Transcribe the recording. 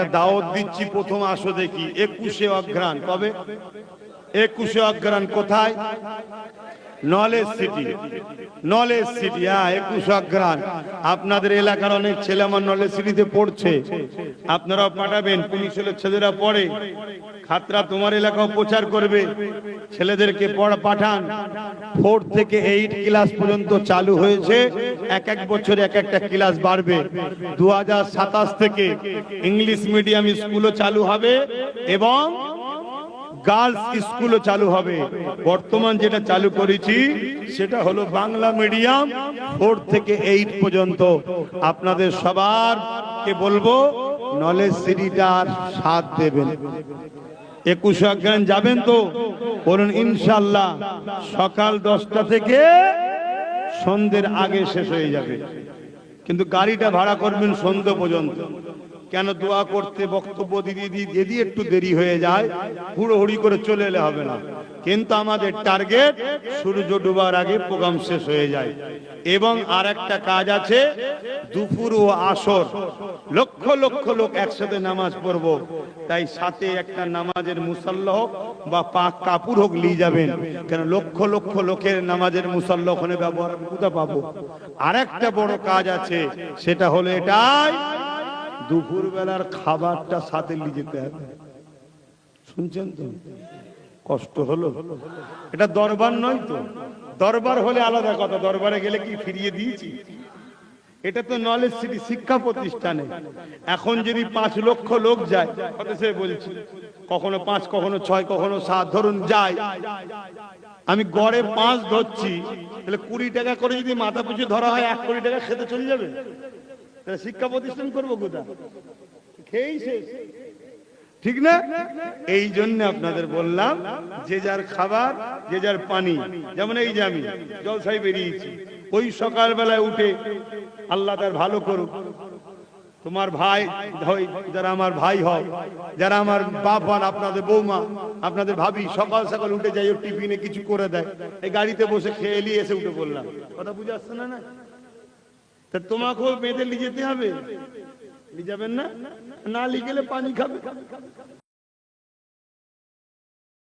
একটা দাওয়াত দিচ্ছি প্রথম আসো দেখি। একুশে অঘ্রাণ কবে? একুশে অঘ্রাণ কোথায়? নলেজ সিটি নলেজ সিটি হ্যাঁ একুশ অঘ্রাণ আপনাদের এলাকার অনেক ছেলে আমার নলেজ সিটিতে পড়ছে। আপনারাও পাঠাবেন, পুলিশ হলে ছেলেরা পড়ে। খাতরা তোমার এলাকাও প্রচার করবে। ছেলেদেরকে পাঠান। ফোর থেকে এইট ক্লাস পর্যন্ত চালু হয়েছে। এক এক বছর এক একটা ক্লাস বাড়বে। দু হাজার সাতাশ থেকে ইংলিশ মিডিয়াম স্কুলও চালু হবে এবং গার্লস স্কুলও চালু হবে। বর্তমান যেটা চালু করেছি, সেটা হলো বাংলা মিডিয়াম ফোর থেকে এইট পর্যন্ত। আপনাদের সবার কে বলব, নলেজ সিটিটার সাথ দেবেন। একুশ অজ্ঞান যাবেন তো? বলুন ইনশাল্লাহ সকাল দশটা থেকে সন্ধ্যের আগে শেষ হয়ে যাবে। কিন্তু গাড়িটা ভাড়া করবেন সন্ধ্যে পর্যন্ত। কেন দোয়া করতে বক্তব্য দিদি দিদি একটু দেরি হয়ে যায়, হুড়োহুড়ি করে চলে এলে হবে না। কিন্তু আমাদের টার্গেট, সূর্য ডুবার আগে প্রোগ্রাম শেষ হয়ে যায়। এবং আর একটা কাজ আছে, দুপুর ও আসর, লক্ষ লক্ষ লোক একসাথে নামাজ পড়ব। তাই সাথে একটা নামাজের মুসাল্লা হোক বা পাক কাপুর হোক নিয়ে যাবেন। কেন লক্ষ লক্ষ লোকের নামাজের মুসাল্লা ওখানে ব্যবহার কোথা পাবো? আর একটা বড় কাজ আছে, সেটা হলো এটাই দুপুর বেলার খাবারটা সাথে নিয়ে যেতে হবে। শুনছেন তো? কষ্ট হলো। এটা দরবার নয় তো। দরবার হলে আলাদা কথা। দরবারে গেলে কি ফিরিয়ে দিয়েছি? এটা তো নলেজ সিটি শিক্ষা প্রতিষ্ঠানে। এখন যদি পাঁচ লক্ষ লোক যায় সে বলছি, কখনো পাঁচ, কখনো ছয়, কখনো সাত, ধরুন যায়। আমি গড়ে পাঁচ ধরছি, তাহলে কুড়ি টাকা করে যদি মাথা পিছু ধরা হয়, এক কোটি টাকা খেতে চলে যাবে। তাহলে শিক্ষা প্রতিষ্ঠান করব কোথা খেয়েই শেষ। ঠিক না? এই জন্য আপনাদের বললাম, যে যার খাবার, যে যার পানি, যেমন এই যে আমি জলসাই বেরিয়েছি, ওই সকালবেলায় উঠে আল্লাহ তার ভালো করুক। তোমার ভাই যারা আমার ভাই হয়, যারা আমার বাপ হন আপনাদের বৌমা, আপনাদের ভাবি, সকাল সকাল উঠে যাই ও টিফিনে কিছু করে দেয়। এই গাড়িতে বসে খেয়ে এলি এসে উঠে বললাম কথা বুঝে আসছে না না? তা তোমাকেও বেঁধে নিয়ে যেতে হবে। নিয়ে যাবেন না? না লিখেলে পানি খাবে।